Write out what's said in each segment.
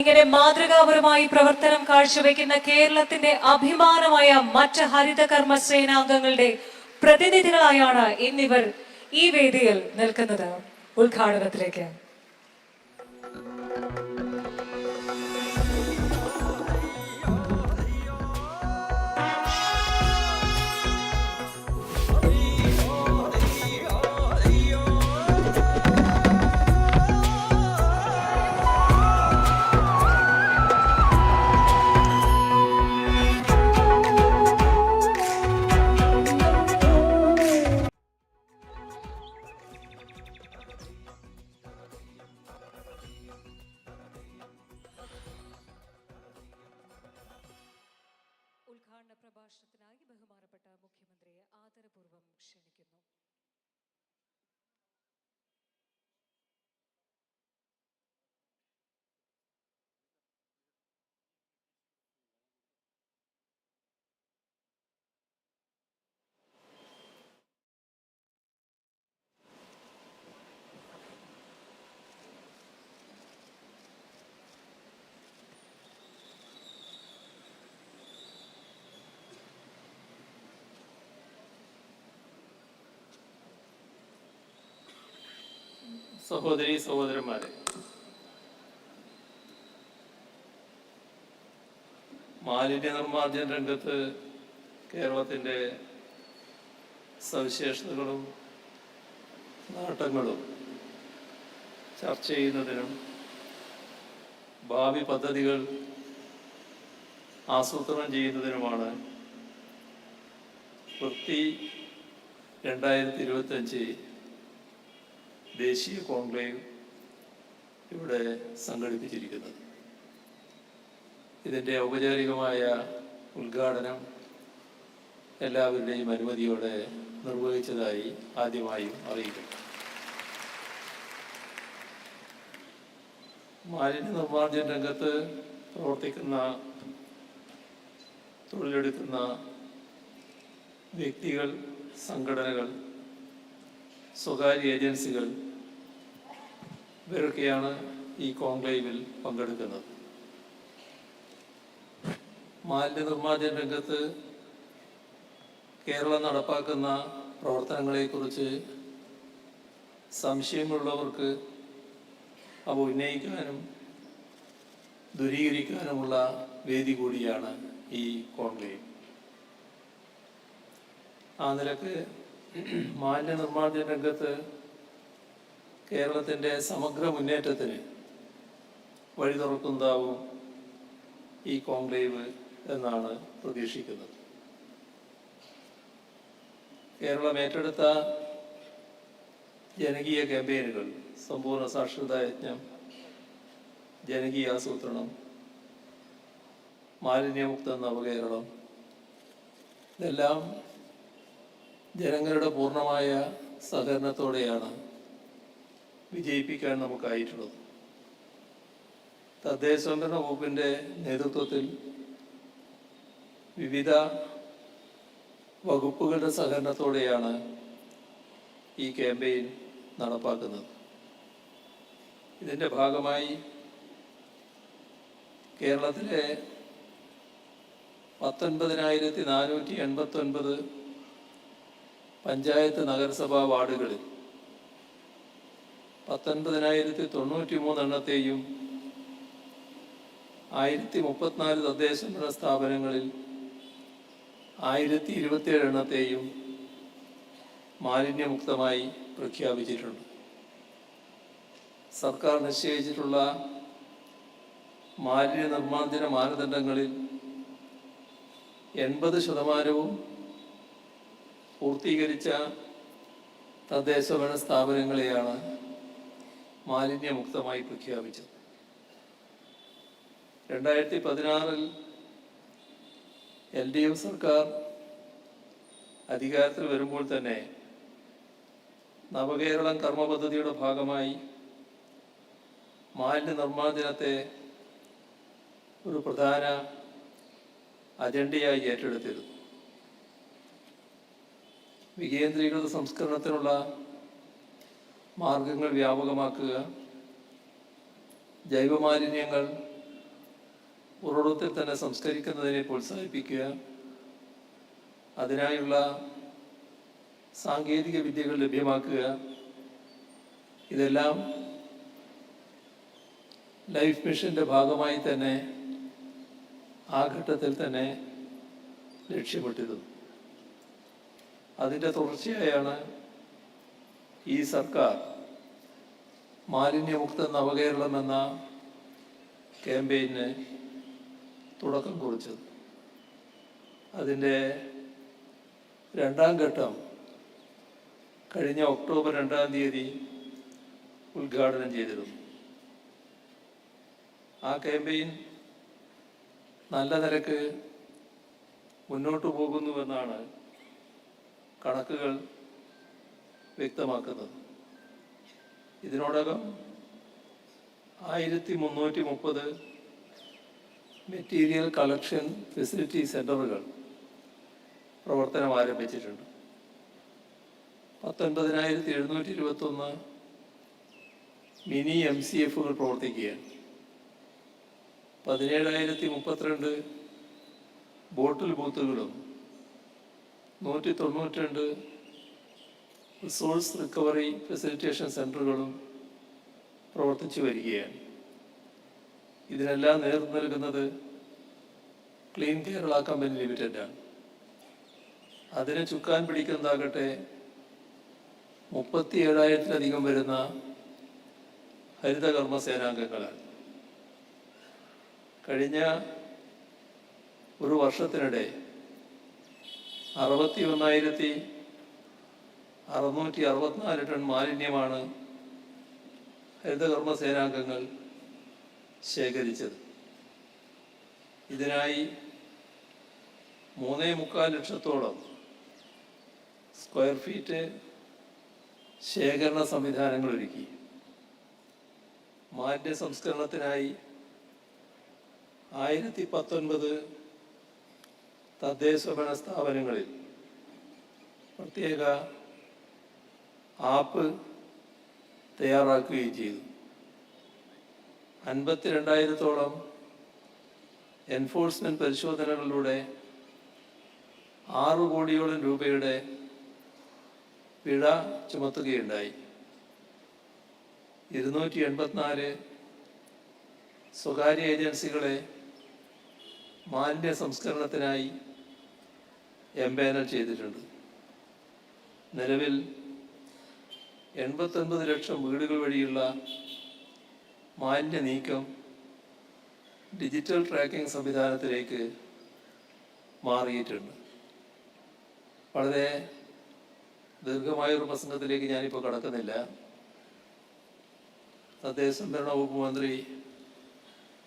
ഇങ്ങനെ മാതൃകാപരമായി പ്രവർത്തനം കാഴ്ചവെക്കുന്ന കേരളത്തിന്റെ അഭിമാനമായ മറ്റ് ഹരിത കർമ്മ സേനാംഗങ്ങളുടെ പ്രതിനിധികളായാണ് ഇന്നിവർ ഈ വേദിയിൽ നിൽക്കുന്നത്. ഉദ്ഘാടനത്തിലേക്ക്. സഹോദരി സഹോദരന്മാരെ. മാലിന്യ നിർമ്മാർജന രംഗത്ത് കേരളത്തിന്റെ സവിശേഷതകളും നേട്ടങ്ങളും ചർച്ച ചെയ്യുന്നതിനും ഭാവി പദ്ധതികൾ ആസൂത്രണം ചെയ്യുന്നതിനുമാണ് വൃത്തി രണ്ടായിരത്തി ഇരുപത്തഞ്ച് ദേശീയ കോൺക്ലേവ് ഇവിടെ സംഘടിപ്പിച്ചിരിക്കുന്നത്. ഇതിന്റെ ഔപചാരികമായ ഉദ്ഘാടനം എല്ലാവരുടെയും അനുമതിയോടെ നിർവഹിച്ചതായി ആദ്യമായും അറിയിക്കുന്നു. മാലിന്യ നിർമ്മാർജന രംഗത്ത് പ്രവർത്തിക്കുന്ന തൊഴിലെടുക്കുന്ന വ്യക്തികൾ സംഘടനകൾ സ്വകാര്യ ഏജൻസികൾ ഇവരൊക്കെയാണ് ഈ കോൺക്ലേവിൽ പങ്കെടുക്കുന്നത്. മാലിന്യ നിർമ്മാർജന രംഗത്ത് കേരളം നടപ്പാക്കുന്ന പ്രവർത്തനങ്ങളെക്കുറിച്ച് സംശയമുള്ളവർക്ക് അവ ഉന്നയിക്കാനും ദൂരീകരിക്കാനുമുള്ള വേദി കൂടിയാണ് ഈ കോൺക്ലേവ്. ആ നിലയ്ക്ക് മാലിന്യ നിർമ്മാർജന രംഗത്ത് കേരളത്തിന്റെ സമഗ്ര മുന്നേറ്റത്തിന് വഴി തുറക്കുന്നതാവും ഈ കോൺക്ലേവ് എന്നാണ് പ്രതീക്ഷിക്കുന്നത്. കേരളം ഏറ്റെടുത്ത ജനകീയ ക്യാമ്പയിനുകൾ സമ്പൂർണ സാക്ഷരതാ യജ്ഞം ജനകീയ ആസൂത്രണം മാലിന്യമുക്ത നവകേരളം ഇതെല്ലാം ജനങ്ങളുടെ പൂർണമായ സഹകരണത്തോടെയാണ് വിജയിപ്പിക്കാൻ നമുക്കായിട്ടുള്ളത്. തദ്ദേശ സ്വയംഭരണ വകുപ്പിന്റെ നേതൃത്വത്തിൽ വിവിധ വകുപ്പുകളുടെ സഹകരണത്തോടെയാണ് ഈ ക്യാമ്പയിൻ നടപ്പാക്കുന്നത്. ഇതിന്റെ ഭാഗമായി കേരളത്തിലെ പത്തൊൻപതിനായിരത്തി നാനൂറ്റി എൺപത്തൊൻപത് പഞ്ചായത്ത് നഗരസഭാ വാർഡുകളിൽ പത്തൊൻപതിനായിരത്തി തൊണ്ണൂറ്റി മൂന്നെണ്ണത്തെയും ആയിരത്തി മുപ്പത്തിനാല് തദ്ദേശ ഭരണ സ്ഥാപനങ്ങളിൽ ആയിരത്തി ഇരുപത്തിയേഴ് എണ്ണത്തെയും മാലിന്യമുക്തമായി പ്രഖ്യാപിച്ചിട്ടുണ്ട്. സർക്കാർ നിശ്ചയിച്ചിട്ടുള്ള മാലിന്യ നിർമ്മാർജന മാനദണ്ഡങ്ങളിൽ എൺപത് ശതമാനവും പൂർത്തീകരിച്ച തദ്ദേശഭരണ സ്ഥാപനങ്ങളെയാണ് മാലിന്യമുക്തമായി പ്രഖ്യാപിച്ചത്. രണ്ടായിരത്തി പതിനാറിൽ എൽ ഡി എഫ് സർക്കാർ അധികാരത്തിൽ വരുമ്പോൾ തന്നെ നവകേരളം കർമ്മ പദ്ധതിയുടെ ഭാഗമായി മാലിന്യ നിർമ്മാർജനത്തെ ഒരു പ്രധാന അജണ്ടയായി ഏറ്റെടുത്തിരുന്നു. വികേന്ദ്രീകൃത സംസ്കരണത്തിനുള്ള മാർഗങ്ങൾ വ്യാപകമാക്കുക. ജൈവമാലിന്യങ്ങൾ ഉറവിടത്തിൽ തന്നെ സംസ്കരിക്കുന്നതിനെ പ്രോത്സാഹിപ്പിക്കുക. അതിനായുള്ള സാങ്കേതിക വിദ്യകൾ ലഭ്യമാക്കുക. ഇതെല്ലാം ലൈഫ് മിഷന്റെ ഭാഗമായി തന്നെ ആ ഘട്ടത്തിൽ തന്നെ ലക്ഷ്യമിട്ടിരുന്നു അതിന്റെ തുടർച്ചയായാണ് ഈ സർക്കാർ മാലിന്യമുക്ത നവകേരളം എന്ന ക്യാമ്പയിന് തുടക്കം കുറിച്ചത്. അതിന്റെ രണ്ടാം ഘട്ടം കഴിഞ്ഞ ഒക്ടോബർ രണ്ടാം തീയതി ഉദ്ഘാടനം ചെയ്തിരുന്നു. ആ ക്യാമ്പയിൻ നല്ല നിരക്ക് മുന്നോട്ടു പോകുന്നുവെന്നാണ് കണക്കുകൾ വ്യക്തമാക്കുന്നത്. ഇതിനോടകം ആയിരത്തി മുന്നൂറ്റി മുപ്പത് മെറ്റീരിയൽ കളക്ഷൻ ഫെസിലിറ്റി സെന്ററുകൾ പ്രവർത്തനം ആരംഭിച്ചിട്ടുണ്ട്. പത്തൊൻപതിനായിരത്തി എഴുന്നൂറ്റി ഇരുപത്തൊന്ന് മിനി എം സി എഫുകൾ പ്രവർത്തിക്കുകയാണ്. പതിനേഴായിരത്തി മുപ്പത്തിരണ്ട് ബോട്ടിൽ ബൂത്തുകളും നൂറ്റി തൊണ്ണൂറ്റിരണ്ട് റിസോഴ്സ് റിക്കവറി ഫെസിലിറ്റേഷൻ സെന്ററുകളും പ്രവർത്തിച്ചു വരികയാണ്. ഇതിനെല്ലാം നേതൃത്വം നൽകുന്നത് ക്ലീൻ കേരള കമ്പനി ലിമിറ്റഡാണ് അതിനെ ചുക്കാൻ പിടിക്കുന്നതാകട്ടെ മുപ്പത്തി ഏഴായിരത്തിലധികം വരുന്ന ഹരിതകർമ്മ സേനാംഗങ്ങളാണ്. കഴിഞ്ഞ ഒരു വർഷത്തിനിടെ അറുപത്തി ഒന്നായിരത്തി അറുന്നൂറ്റി അറുപത്തിനാല് ടൺ മാലിന്യമാണ് ഹരിതകർമ്മ സേനാംഗങ്ങൾ ശേഖരിച്ചത്. ഇതിനായി മൂന്നേ മുക്കാൽ ലക്ഷത്തോളം സ്ക്വയർ ഫീറ്റ് ശേഖരണ സംവിധാനങ്ങൾ ഒരുക്കി. മാലിന്യ സംസ്കരണത്തിനായി ആയിരത്തി പത്തൊൻപത് തദ്ദേശ ഭരണ സ്ഥാപനങ്ങളിൽ പ്രത്യേക ആപ്പ് തയ്യാറാക്കുകയും ചെയ്തു. അൻപത്തിരണ്ടായിരത്തോളം എൻഫോഴ്സ്മെന്റ് പരിശോധനകളിലൂടെ ആറു കോടിയോളം രൂപയുടെ പിഴ ചുമത്തുകയുണ്ടായി. ഇരുന്നൂറ്റി എൺപത്തിനാല് സ്വകാര്യ ഏജൻസികളെ മാലിന്യ സംസ്കരണത്തിനായി എംപാനൽ ചെയ്തിട്ടുണ്ട്. നിലവിൽ എൺപത്തൊൻപത് ലക്ഷം വീടുകൾ വഴിയുള്ള മാലിന്യ നീക്കം ഡിജിറ്റൽ ട്രാക്കിംഗ് സംവിധാനത്തിലേക്ക് മാറിയിട്ടുണ്ട്. വളരെ ദീർഘമായ ഒരു പ്രസംഗത്തിലേക്ക് ഞാനിപ്പോൾ കടക്കുന്നില്ല. തദ്ദേശ സംഭരണ വകുപ്പ് മന്ത്രി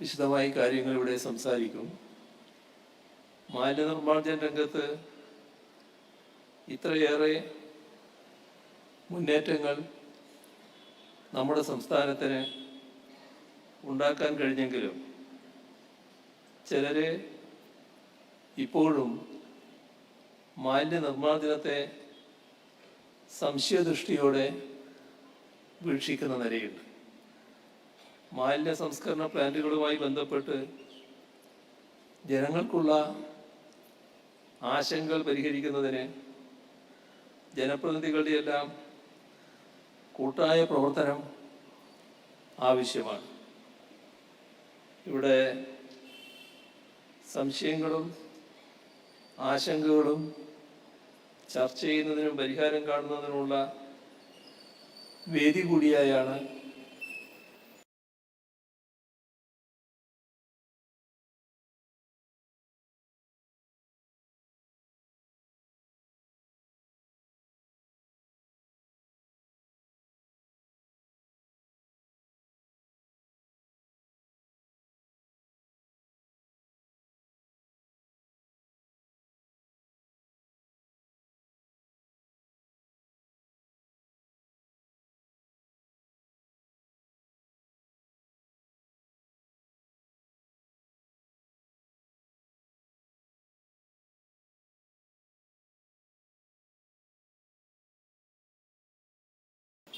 വിശദമായി കാര്യങ്ങൾ ഇവിടെ സംസാരിക്കും. മാലിന്യ നിർമ്മാർജന രംഗത്ത് ഇത്രയേറെ മുന്നേറ്റങ്ങൾ നമ്മുടെ സംസ്ഥാനത്തിന് ഉണ്ടാക്കാൻ കഴിഞ്ഞെങ്കിലും ചിലരെ ഇപ്പോഴും മാലിന്യ നിർമ്മാർജനത്തെ സംശയദൃഷ്ടിയോടെ വീക്ഷിക്കുന്ന നിലയുണ്ട്. മാലിന്യ സംസ്കരണ പ്ലാന്റുകളുമായി ബന്ധപ്പെട്ട് ജനങ്ങൾക്കുള്ള ആശങ്കകൾ പരിഹരിക്കുന്നതിന് ജനപ്രതിനിധികളുടെ എല്ലാം കൂട്ടായ പ്രവർത്തനം ആവശ്യമാണ്. ഇവിടെ സംശയങ്ങളും ആശങ്കകളും ചർച്ച ചെയ്യുന്നതിനും പരിഹാരം കാണുന്നതിനുമുള്ള വേദി കൂടിയായാണ്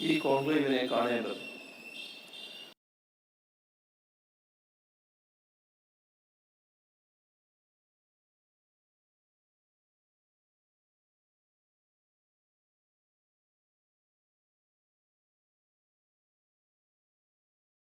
ഈ കോൺക്ലേവിനെ കാണേണ്ടത്.